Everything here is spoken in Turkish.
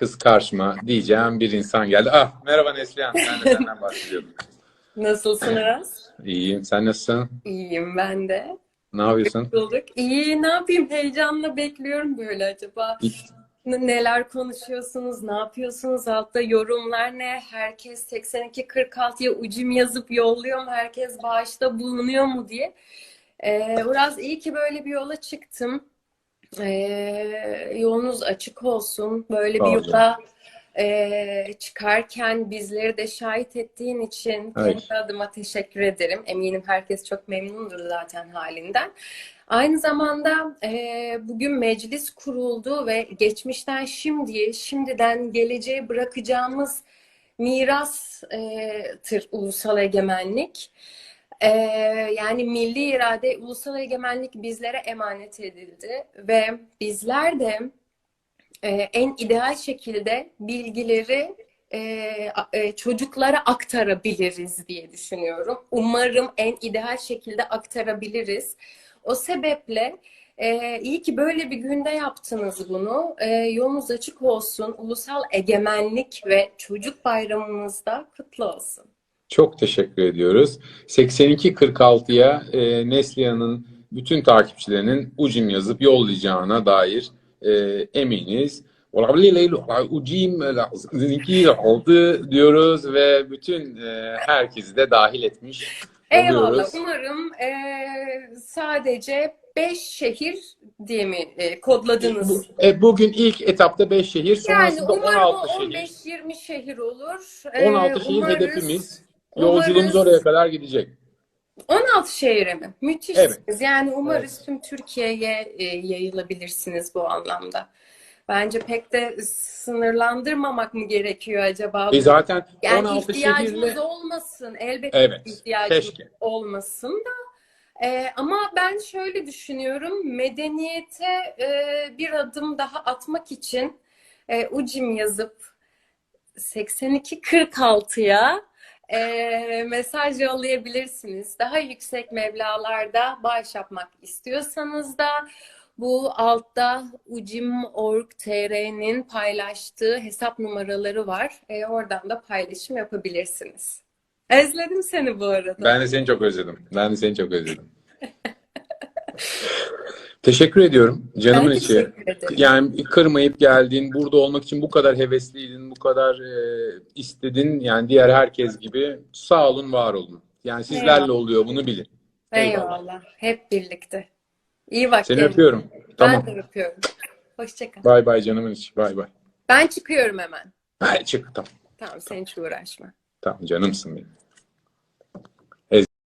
kız karşıma diyeceğim bir insan geldi. Ah merhaba Neslihan ben de senden bahsediyordum. Nasılsınız? İyiyim sen nasılsın? İyiyim ben de. Ne yapıyorsun? Bulduk. İyi, ne yapayım? Heyecanla bekliyorum böyle acaba. Neler konuşuyorsunuz, ne yapıyorsunuz? Altta yorumlar ne? Herkes 82-46'ya ucum yazıp yolluyor mu? Herkes bağışta bulunuyor mu diye. Ee, Uraz iyi ki böyle bir yola çıktım. Ee, yolunuz açık olsun. Böyle Sağ bir ol yola e, çıkarken bizleri de şahit ettiğin için Evet. kendi adıma teşekkür ederim. Eminim herkes çok memnundur zaten halinden. Aynı zamanda e, bugün meclis kuruldu ve geçmişten şimdiye, şimdiden geleceğe bırakacağımız mirastır ulusal egemenlik. E, yani milli irade, ulusal egemenlik bizlere emanet edildi ve bizler de e, en ideal şekilde bilgileri e, e, çocuklara aktarabiliriz diye düşünüyorum. Umarım en ideal şekilde aktarabiliriz. O sebeple e, iyi ki böyle bir günde yaptınız bunu. E, yolunuz açık olsun. Ulusal Egemenlik ve Çocuk Bayramımız da kutlu olsun. Çok teşekkür ediyoruz. 8246'ya e, Neslihan'ın bütün takipçilerinin ucim yazıp yollayacağına dair e, eminiz. Ucim oldu diyoruz ve bütün e, herkesi de dahil etmiş Eyvallah. oluyoruz. Umarım e, sadece 5 şehir diye mi e, kodladınız? E, bugün ilk etapta 5 şehir, Yani sonrasında umarım 16 o şehir. 15-20 şehir olur. Ee, 16 şehir umarız- hedefimiz. Umarız- Yolculuğumuz oraya kadar gidecek. 16 şehire mi? Müthişsiniz. Evet. Yani umarız tüm Türkiye'ye e, yayılabilirsiniz bu anlamda. Bence pek de sınırlandırmamak mı gerekiyor acaba? E zaten Yani 16 ihtiyacımız şehirle olmasın. Elbette Evet, ihtiyacımız keşke. olmasın da. Ee, ama ben şöyle düşünüyorum. Medeniyete e, bir adım daha atmak için e, ucim yazıp 8246'ya e, mesaj yollayabilirsiniz. Daha yüksek meblalarda bağış yapmak istiyorsanız da bu altta ucim.org.tr'nin paylaştığı hesap numaraları var. E, oradan da paylaşım yapabilirsiniz. Özledim seni bu arada. ben de seni çok özledim. Ben de seni çok özledim. Teşekkür ediyorum canımın içi. ederim. Yani kırmayıp geldin, burada olmak için bu kadar hevesliydin, bu kadar e, istedin. Yani diğer herkes gibi sağ olun, var olun. Yani sizlerle Eyvallah. oluyor bunu bilin. Eyvallah. Hep birlikte. İyi bak Seni kendine. öpüyorum. Tamam. Ben de öpüyorum. Hoşça kal. Bay bay canımın içi. Bay bay. Ben çıkıyorum hemen. Hadi çık. Tamam. Tamam sen hiç uğraşma. Tamam canımsın benim.